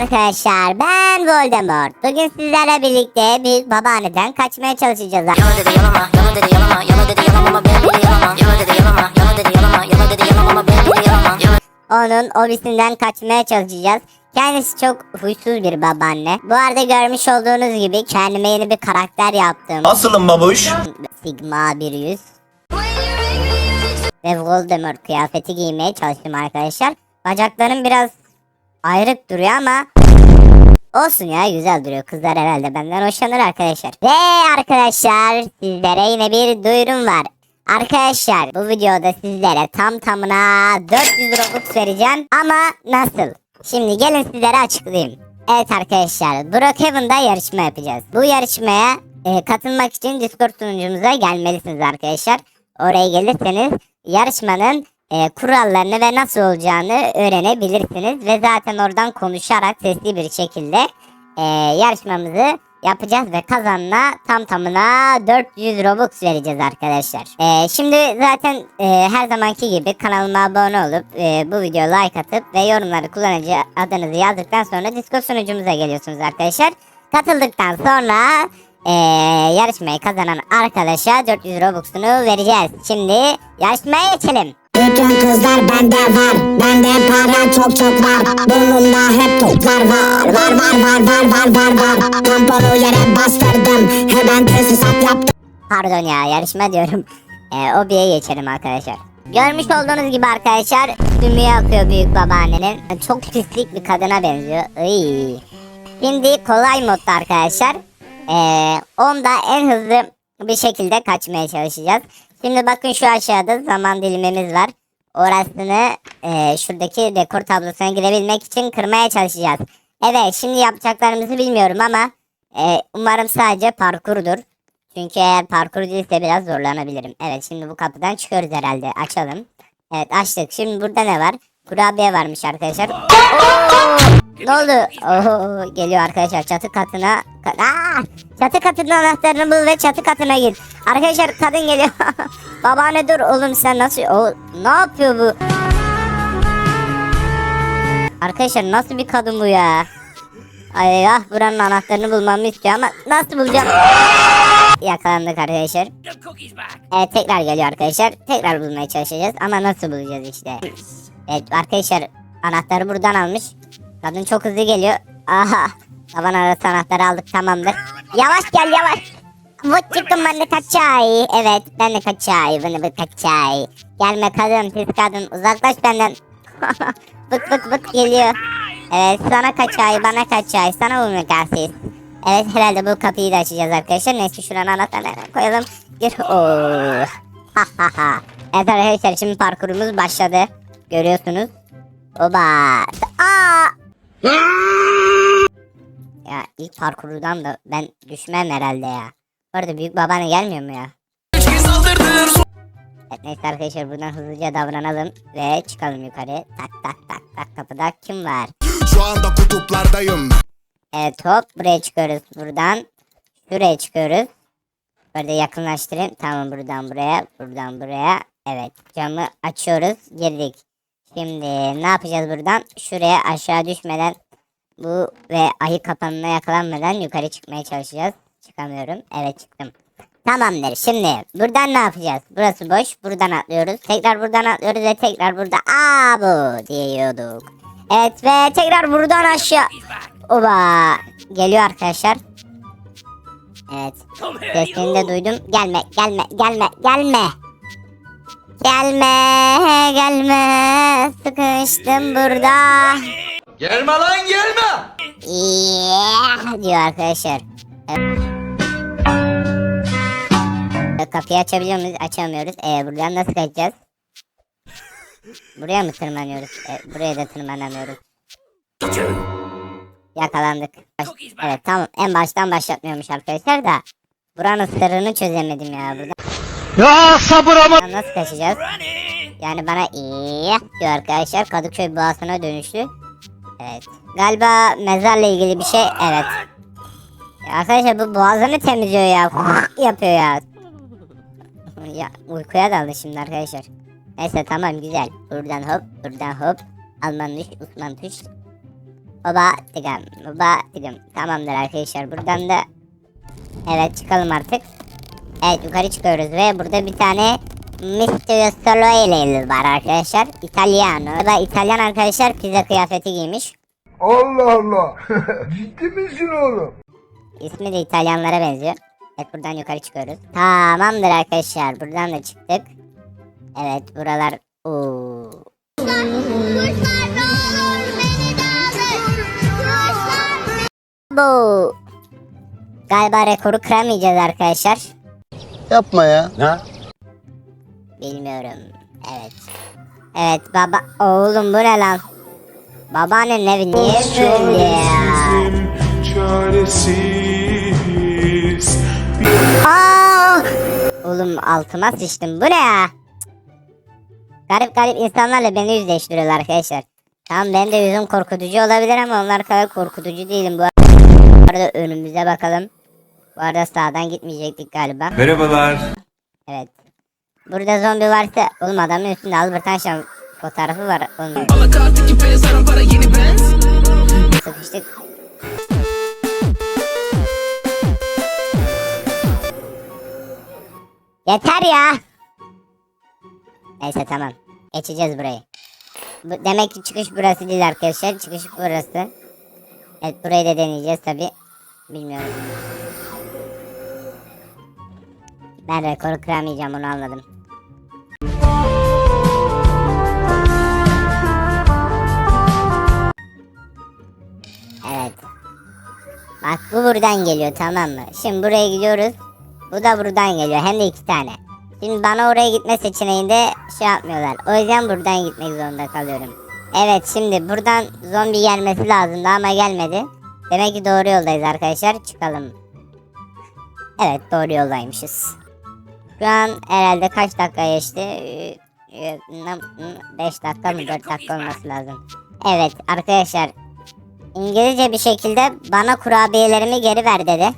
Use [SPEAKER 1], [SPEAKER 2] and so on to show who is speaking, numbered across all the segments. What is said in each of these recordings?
[SPEAKER 1] arkadaşlar ben Voldemort. Bugün sizlerle birlikte büyük babaanneden kaçmaya çalışacağız.
[SPEAKER 2] Yalan dedi yalama, yalan dedi yalama, yalan dedi yalama ama ben dedi yalama. Yalan dedi yalama, yalan dedi yalama, yalan dedi yalama ama ben dedi yalama.
[SPEAKER 1] Onun obisinden kaçmaya çalışacağız. Kendisi çok huysuz bir babaanne. Bu arada görmüş olduğunuz gibi kendime yeni bir karakter yaptım.
[SPEAKER 3] Asılın babuş.
[SPEAKER 1] Sigma 100. Ve Voldemort kıyafeti giymeye çalıştım arkadaşlar. Bacaklarım biraz ayrık duruyor ama olsun ya güzel duruyor. Kızlar herhalde benden hoşlanır arkadaşlar. Ve arkadaşlar sizlere yine bir duyurum var. Arkadaşlar bu videoda sizlere tam tamına 400 Robux vereceğim ama nasıl? Şimdi gelin sizlere açıklayayım. Evet arkadaşlar Brookhaven'da yarışma yapacağız. Bu yarışmaya e, katılmak için Discord sunucumuza gelmelisiniz arkadaşlar. Oraya gelirseniz yarışmanın e, kurallarını ve nasıl olacağını öğrenebilirsiniz. Ve zaten oradan konuşarak sesli bir şekilde e, yarışmamızı yapacağız ve kazanına tam tamına 400 Robux vereceğiz arkadaşlar. E, şimdi zaten e, her zamanki gibi kanalıma abone olup e, bu videoya like atıp ve yorumları kullanıcı adınızı yazdıktan sonra Discord sunucumuza geliyorsunuz arkadaşlar. Katıldıktan sonra e, yarışmayı kazanan arkadaşa 400 Robux'unu vereceğiz. Şimdi yarışmaya geçelim.
[SPEAKER 4] Bütün kızlar bende var Bende para çok çok var Burnumda hep toplar var Var var var var var var var Tamponu yere bastırdım Hemen tesisat yaptım
[SPEAKER 1] Pardon ya yarışma diyorum. Ee, obiye geçelim arkadaşlar. Görmüş olduğunuz gibi arkadaşlar sümüğü akıyor büyük babaannenin. Çok pislik bir kadına benziyor. Iy. Şimdi kolay modda arkadaşlar. Ee, onda en hızlı bir şekilde kaçmaya çalışacağız. Şimdi bakın şu aşağıda zaman dilimimiz var. Orasını e, şuradaki dekor tablosuna girebilmek için kırmaya çalışacağız. Evet şimdi yapacaklarımızı bilmiyorum ama e, umarım sadece parkurdur. Çünkü eğer parkur değilse biraz zorlanabilirim. Evet şimdi bu kapıdan çıkıyoruz herhalde. Açalım. Evet açtık. Şimdi burada ne var? Kurabiye varmış arkadaşlar. Ne oldu? Oo, geliyor arkadaşlar çatı katına. Ka- Aa! Çatı katının anahtarını bul ve çatı katına git. Arkadaşlar kadın geliyor. Babaanne dur oğlum sen nasıl... O, ne yapıyor bu? Arkadaşlar nasıl bir kadın bu ya? Ay ah buranın anahtarını bulmamı istiyor ama nasıl bulacağım? Yakalandık arkadaşlar. Evet tekrar geliyor arkadaşlar. Tekrar bulmaya çalışacağız ama nasıl bulacağız işte. Evet arkadaşlar anahtarı buradan almış. Kadın çok hızlı geliyor. Aha. Taban arası anahtarı aldık tamamdır. Yavaş gel yavaş. Vıt çıktım ben de kaçay. Evet ben de kaçay. Ben de kaçay. Gelme kadın pis kadın uzaklaş benden. bık bık bık geliyor. Evet sana kaçay bana kaçay sana vurmak asis. Evet herhalde bu kapıyı da açacağız arkadaşlar. Neyse şuranın anahtarını koyalım. Gir. Ha. Evet arkadaşlar şimdi parkurumuz başladı. Görüyorsunuz. Oba. Aa. Ya ilk parkurdan da ben düşmem herhalde ya. Bu arada büyük babaanne gelmiyor mu ya? Evet neyse arkadaşlar buradan hızlıca davranalım ve çıkalım yukarı. Tak tak tak tak kapıda kim var?
[SPEAKER 5] Şu anda kutuplardayım.
[SPEAKER 1] Evet hop buraya çıkıyoruz buradan. Şuraya çıkıyoruz. Böyle yakınlaştırayım. Tamam buradan buraya. Buradan buraya. Evet camı açıyoruz. Girdik. Şimdi ne yapacağız buradan? Şuraya aşağı düşmeden bu ve ayı kapanına yakalanmadan yukarı çıkmaya çalışacağız. Çıkamıyorum. Evet çıktım. Tamamdır. Şimdi buradan ne yapacağız? Burası boş. Buradan atlıyoruz. Tekrar buradan atlıyoruz ve tekrar burada. Aa bu diyorduk. Evet ve tekrar buradan aşağı. Oba. Geliyor arkadaşlar. Evet. Sesini de duydum. Gelme, gelme, gelme, gelme. Gelme, gelme. Sıkıştım burada.
[SPEAKER 3] Gelme lan gelme.
[SPEAKER 1] Yeah, diyor arkadaşlar. Kapıyı açabiliyor muyuz? Açamıyoruz. Ee, buradan nasıl kaçacağız? Buraya mı tırmanıyoruz? Ee, buraya da tırmanamıyoruz. Yakalandık. Baş- evet tamam en baştan başlatmıyormuş arkadaşlar da. Buranın sırrını çözemedim ya burada.
[SPEAKER 3] Ya sabır ama.
[SPEAKER 1] Nasıl kaçacağız? Yani bana iyi diyor arkadaşlar. Kadıköy boğasına dönüştü. Evet. Galiba mezarla ilgili bir şey. Evet. Ya arkadaşlar bu boğazını temizliyor ya. yapıyor ya. ya uykuya daldı şimdi arkadaşlar. Neyse tamam güzel. Buradan hop, buradan hop. Alman tuş, Osman tuş. Baba tıkım. Baba tıkım. Tamamdır arkadaşlar. Buradan da evet çıkalım artık. Evet yukarı çıkıyoruz ve burada bir tane Mr. Soloile var arkadaşlar. İtalyano. Bu da İtalyan arkadaşlar pizza kıyafeti giymiş.
[SPEAKER 3] Allah Allah. Ciddi misin oğlum?
[SPEAKER 1] İsmi de İtalyanlara benziyor. Evet buradan yukarı çıkıyoruz. Tamamdır arkadaşlar. Buradan da çıktık. Evet buralar... Oo. Bu. Galiba rekoru kıramayacağız arkadaşlar.
[SPEAKER 6] Yapma ya.
[SPEAKER 1] Bilmiyorum. Evet. Evet baba. Oğlum bu ne lan? Babaannenin evi niye böyle ya?
[SPEAKER 7] çaresiz
[SPEAKER 1] Aa! Oğlum altıma sıçtım. Bu ne ya? Garip garip insanlarla beni yüzleştiriyorlar arkadaşlar. Tamam benim de yüzüm korkutucu olabilir ama onlar kadar korkutucu değilim. Bu arada önümüze bakalım. Bu arada sağdan gitmeyecektik galiba.
[SPEAKER 7] Merhabalar.
[SPEAKER 1] Evet. Burada zombi varsa oğlum adamın üstünde Albert Einstein fotoğrafı var. Oğlum. Sıkıştık. Yeter ya. Neyse tamam. Geçeceğiz burayı. Bu, demek ki çıkış burası değil arkadaşlar. Çıkış burası. Evet burayı da deneyeceğiz tabi. Bilmiyorum. Ben rekoru kıramayacağım onu anladım. Evet. Bak bu buradan geliyor tamam mı? Şimdi buraya gidiyoruz. Bu da buradan geliyor. Hem de iki tane. Şimdi bana oraya gitme seçeneğinde şey yapmıyorlar. O yüzden buradan gitmek zorunda kalıyorum. Evet şimdi buradan zombi gelmesi lazımdı ama gelmedi. Demek ki doğru yoldayız arkadaşlar. Çıkalım. Evet doğru yoldaymışız. Şu an herhalde kaç dakika geçti? 5 dakika mı 4 dakika olması lazım. Evet arkadaşlar İngilizce bir şekilde bana kurabiyelerimi geri ver dedi.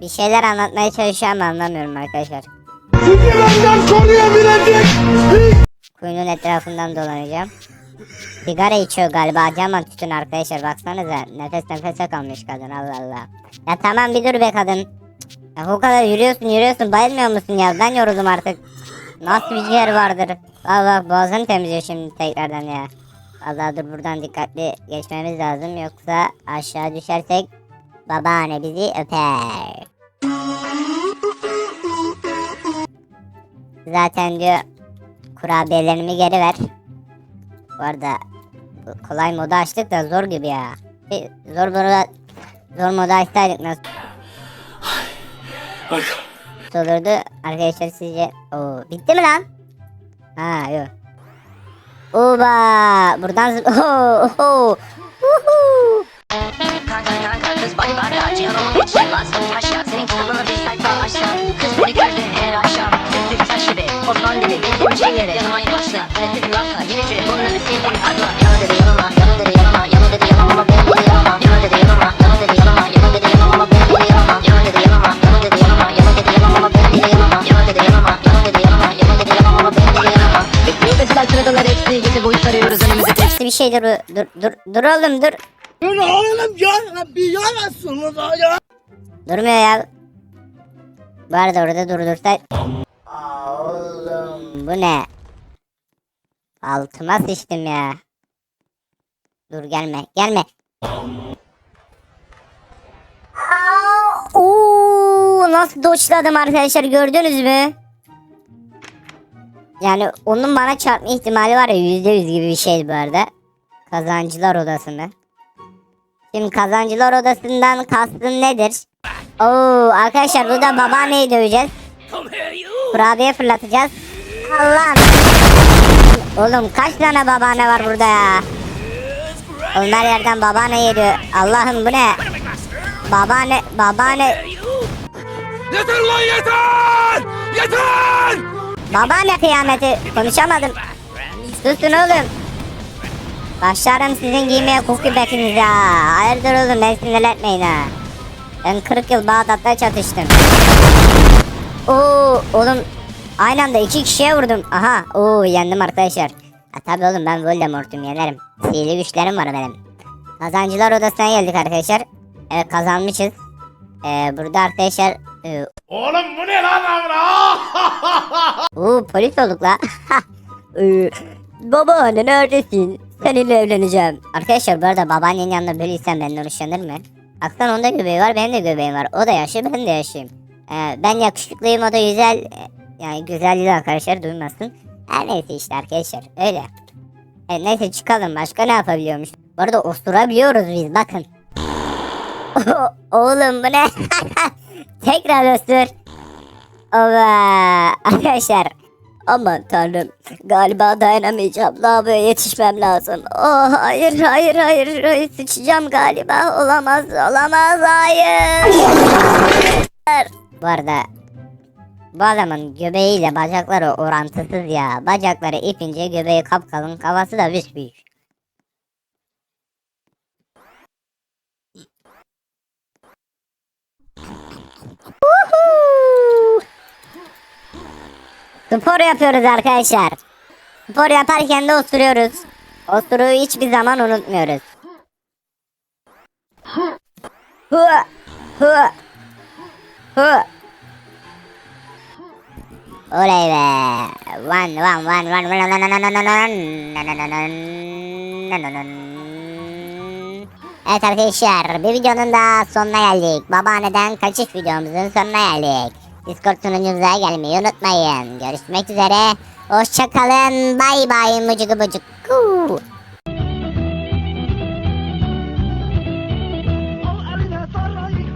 [SPEAKER 1] Bir şeyler anlatmaya çalışıyor ama anlamıyorum arkadaşlar. Kuyunun etrafından dolanacağım. Sigara içiyor galiba cama tütün arkadaşlar baksanıza nefes nefese kalmış kadın Allah Allah. Ya tamam bir dur be kadın. Ya o kadar yürüyorsun yürüyorsun bayılmıyor musun ya ben yoruldum artık. Nasıl bir ciğer vardır. Bak boğazını temizliyor şimdi tekrardan ya. Allah dur buradan dikkatli geçmemiz lazım yoksa aşağı düşersek babaanne bizi öper. Zaten diyor kurabiyelerimi geri ver. Bu arada kolay modu açtık da zor gibi ya. Zor moda zor modu açsaydık nasıl olurdu arkadaşlar sizce? Oo, bitti mi lan? Ha yok. Oba buradan zı- Oo, oo. Uhu.
[SPEAKER 2] Kanka kanka
[SPEAKER 1] şey dur dur dur dur oğlum dur.
[SPEAKER 6] Dur oğlum ya bir yarasınız ya.
[SPEAKER 1] Durmuyor ya. Bu arada orada durdursa... Oğlum bu ne? Altıma sıçtım ya. Dur gelme gelme. Oo, nasıl doçladım arkadaşlar gördünüz mü? Yani onun bana çarpma ihtimali var ya yüzde yüz gibi bir şey bu arada. Kazancılar odası mı? Şimdi kazancılar odasından kastın nedir? Oo arkadaşlar burada babaanneyi döveceğiz. Kurabiye fırlatacağız. Allah. Oğlum kaç tane babaanne var burada ya? Her yerden babaanne geliyor. Allah'ım bu ne? Babaanne, babaanne,
[SPEAKER 3] Yeter lan yeter! Yeter!
[SPEAKER 1] babaanne kıyameti. Konuşamadım. Susun oğlum. Başlarım sizin giymeye kuki bekiniz ya. Hayırdır oğlum beni sinir etmeyin ha. Ben 40 yıl Bağdat'ta çatıştım. Oo oğlum aynı anda iki kişiye vurdum. Aha oo yendim arkadaşlar. Ha tabi oğlum ben Voldemort'um yenerim. Sihirli güçlerim var benim. Kazancılar odasına geldik arkadaşlar. Evet kazanmışız. Ee, burada arkadaşlar... E,
[SPEAKER 7] Oğlum bu ne lan amına?
[SPEAKER 1] Oo polis olduk la. Ee, babaanne neredesin? Seninle evleneceğim. Arkadaşlar bu arada babaannenin yanında böyleysem benden hoşlanır mı? Baksana onda göbeği var benim de göbeğim var. O da yaşlı ben de yaşlıyım. Ee, ben yakışıklıyım o da güzel. Ee, Yani güzelliği arkadaşlar duymasın. Her neyse işte arkadaşlar öyle. Evet, neyse çıkalım başka ne yapabiliyormuş. Bu arada osturabiliyoruz biz bakın. Oğlum bu ne? Tekrar ostur. Ova arkadaşlar. Aman tanrım. Galiba dayanamayacağım. Lavaboya yetişmem lazım. Oh hayır hayır hayır. hayır. Sıçacağım galiba. Olamaz olamaz hayır. Bu arada bu adamın göbeğiyle bacakları orantısız ya. Bacakları ipince göbeği kapkalın kafası da büyük. Spor yapıyoruz arkadaşlar. Spor yaparken de osuruyoruz. Osuruğu hiçbir zaman unutmuyoruz. Hı, hı, hı. Oley be. One, one, one, one, one, one, one, one, one, one, one. Evet arkadaşlar bir videonun da sonuna geldik. Babaanneden kaçış videomuzun sonuna geldik. Discord sunucumuza gelmeyi unutmayın. Görüşmek üzere. Hoşçakalın. Bay bay mucugu bucuk.